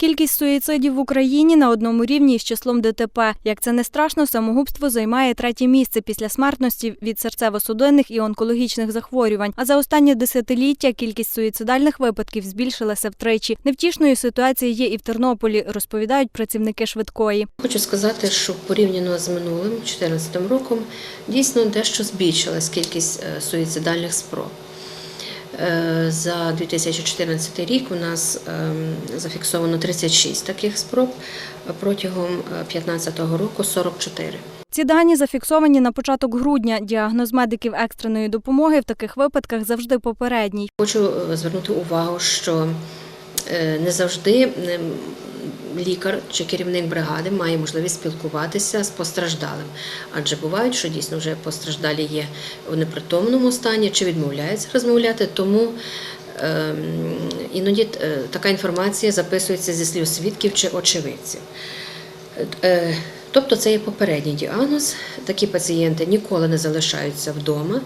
Кількість суїцидів в Україні на одному рівні із числом ДТП. Як це не страшно, самогубство займає третє місце після смертності від серцево-судинних і онкологічних захворювань. А за останнє десятиліття кількість суїцидальних випадків збільшилася втричі. Невтішною ситуація є і в Тернополі, розповідають працівники швидкої. Хочу сказати, що порівняно з минулим 2014 роком дійсно дещо збільшилась кількість е, суїцидальних спроб. Е, За 2014 рік у нас ем, зафіксовано 36 таких спроб, протягом 2015 року 44. Ці дані зафіксовані на початок грудня. Діагноз медиків екстреної допомоги в таких випадках завжди попередній. Хочу е, звернути увагу, що е, не завжди лікар чи керівник бригади має можливість спілкуватися з постраждалим, адже бувають, що дійсно вже постраждалі є у непритомному стані чи відмовляються розмовляти, тому ем, іноді е, така інформація записується зі слів свідків чи очевидців. Е, Тобто це є попередній діагноз. Такі пацієнти ніколи не залишаються вдома,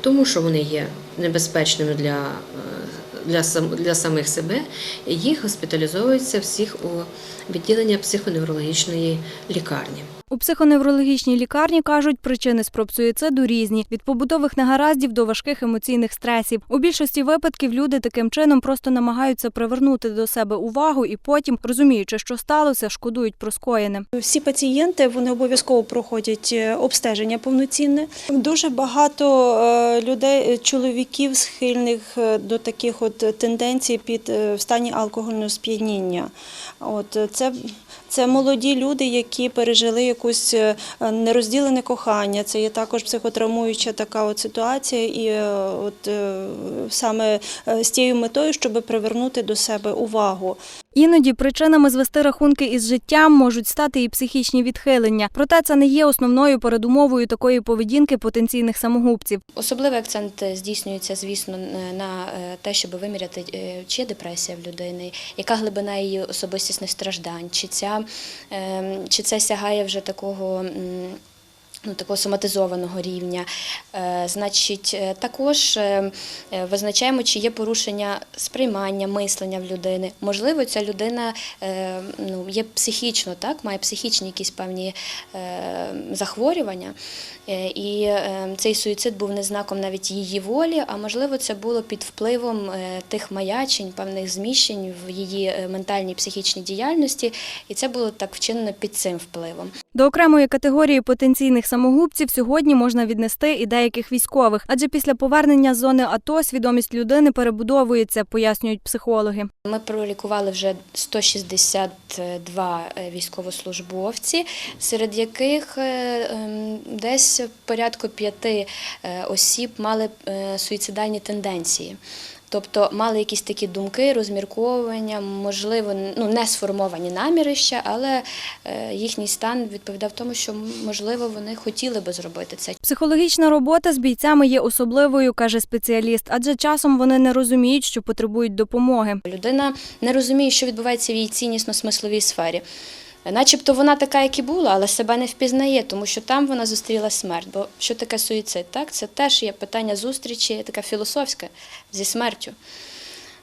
тому що вони є небезпечними для, е, для, для самих себе. Їх госпіталізовуються всіх у відділення психоневрологічної лікарні. У психоневрологічній лікарні кажуть, причини спроб суїциду різні від побутових негараздів до важких емоційних стресів. У більшості випадків люди таким чином просто намагаються привернути до себе увагу і потім, розуміючи, що сталося, шкодують про скоєне. Всі пацієнти вони обов'язково проходять е, обстеження повноцінне. Дуже багато е, людей, е, чоловіків схильних до таких от тенденцій під в стані алкогольного сп'яніння. От це. Це молоді люди, які пережили якусь е, нерозділене кохання. Це є також психотравмуюча така от ситуація, і е, от е, саме з тією метою, щоб привернути до себе увагу. Іноді причинами звести рахунки із життям можуть стати і психічні відхилення. Проте це не є основною передумовою такої поведінки потенційних самогубців. Особливий акцент здійснюється, звісно, на те, щоб виміряти, чи є депресія в людини, яка глибина її особистісних страждань, чи, ця, е, чи це сягає вже такого. Ну, такого соматизованого рівня. Е, значить, е, також е, визначаємо, чи є порушення сприймання, мислення в людини. Можливо, ця людина ну, є психічно, так, має психічні якісь певні захворювання. І цей суїцид був не знаком навіть її волі, а можливо, це було під впливом тих маячень, певних зміщень в її ментальній психічній діяльності, і це було так вчинено під цим впливом. До окремої категорії потенційних самогубців сьогодні можна віднести і деяких військових, адже після повернення з зони АТО свідомість людини перебудовується, пояснюють психологи. Ми пролікували вже 162 е, військовослужбовці, серед яких е, ем, десь порядку п'яти е, осіб мали суїцидальні тенденції. Тобто мали якісь такі думки, розмірковування, можливо, ну не сформовані наміри ще, але е, їхній стан відповідав тому, що можливо вони хотіли би зробити це. Психологічна робота з бійцями є особливою, каже спеціаліст, адже часом вони не розуміють, що потребують допомоги. Людина не розуміє, що відбувається в її ціннісно-смисловій сфері. Начебто вона така, як і була, але себе не впізнає, тому що там вона зустріла смерть. Бо що таке суїцид? Так? Це теж є питання зустрічі, така філософська зі смертю.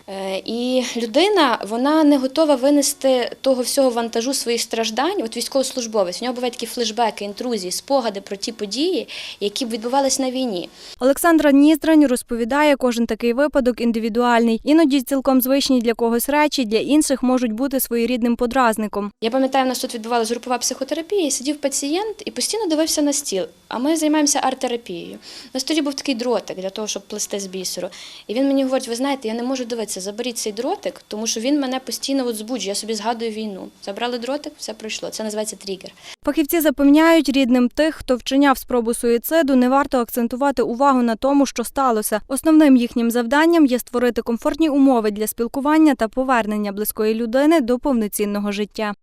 Е, І людина вона не готова винести того всього вантажу своїх страждань. От військовослужбовець, в нього бувають такі флешбеки, інтрузії, спогади про ті події, які б відбувалися на війні. Олександра Ніздрань розповідає, кожен такий випадок індивідуальний. Іноді цілком звичні для когось речі, для інших можуть бути своєрідним подразником. Я пам'ятаю, у нас тут відбувалася групова психотерапія, сидів пацієнт і постійно дивився на стіл. А ми займаємося арт-терапією. На столі був такий дротик для того, щоб плести з бісеру. І він мені говорить: ви знаєте, я не можу дивитися, заберіть цей дротик, тому що він мене постійно от збуджує. Я собі згадую війну. Забрали дротик, все пройшло. Це називається тригер. Фахівці запевняють рідним тих, хто вчиняв спробу суїциду, не варто акцентувати увагу на тому, що сталося. Основним їхнім завданням є створити комфортні умови для спілкування та повернення близької людини до повноцінного життя.